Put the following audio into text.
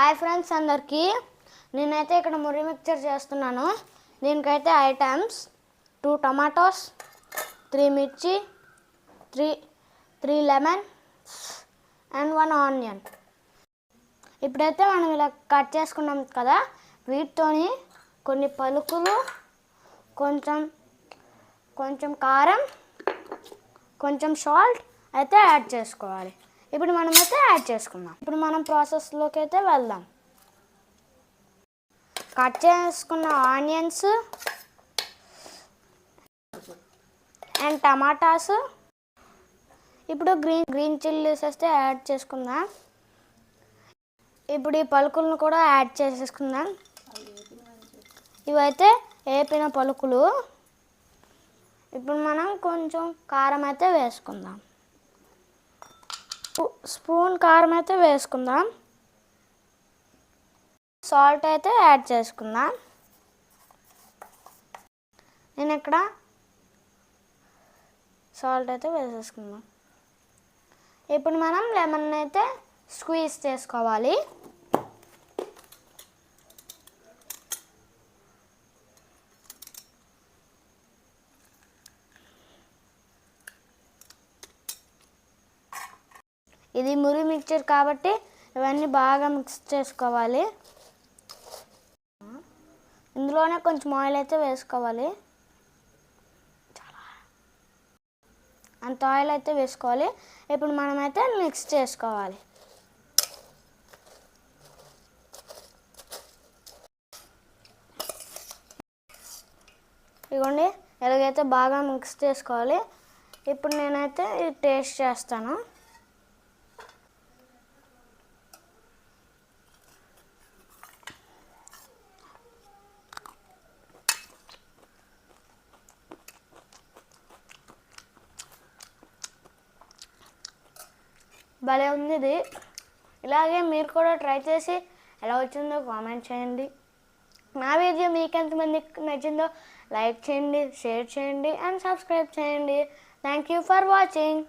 Hi friends అందరికీ. నేనైతే ఇక్కడ మురి మిక్చర్ చేస్తున్నాను. దీనికైతే items two tomatoes three mirchi three three lemon and one onion. ఇప్పుడైతే మనం ఇలా కట్ చేసుకున్నాం కదా వీటితోని కొన్ని పలుకులు కొంచెం కొంచెం కారం కొంచెం సాల్ట్ అయితే యాడ్ చేసుకోవాలి. ఇప్పుడు మనమైతే యాడ్ చేసుకుందాం. ఇప్పుడు మనం ప్రాసెస్లోకి అయితే వెళ్దాం. కట్ చేసుకున్న ఆనియన్స్ అండ్ టమాటాస్ ఇప్పుడు గ్రీన్ గ్రీన్ చిల్లీస్ వస్తే యాడ్ చేసుకుందాం. ఇప్పుడు ఈ పలుకులను కూడా యాడ్ చేసేసుకుందాం. ఇవైతే వేపిన పలుకులు. ఇప్పుడు మనం కొంచెం కారం అయితే వేసుకుందాం. స్పూన్ కారం అయితే వేసుకుందాం. సాల్ట్ అయితే యాడ్ చేసుకుందాం. నేను ఇక్కడ సాల్ట్ అయితే వేసేసుకుందాం. ఇప్పుడు మనం లెమన్ అయితే స్క్వీజ్ చేసుకోవాలి. ఇది మురి మిక్చర్ కాబట్టి ఇవన్నీ బాగా మిక్స్ చేసుకోవాలి. ఇందులోనే కొంచెం ఆయిల్ అయితే వేసుకోవాలి. అంత ఆయిల్ అయితే వేసుకోవాలి. ఇప్పుడు మనమైతే మిక్స్ చేసుకోవాలి. ఇదిగోండి ఎలాగైతే బాగా మిక్స్ చేసుకోవాలి. ఇప్పుడు నేనైతే ఇది టేస్ట్ చేస్తాను. భలే ఉంది ఇది ఇలాగే మీరు కూడా ట్రై చేసి ఎలా వచ్చిందో కామెంట్ చేయండి. నా వీడియో మీకు ఎంతమందికి నచ్చిందో లైక్ చేయండి షేర్ చేయండి అండ్ సబ్స్క్రైబ్ చేయండి. Thank you for watching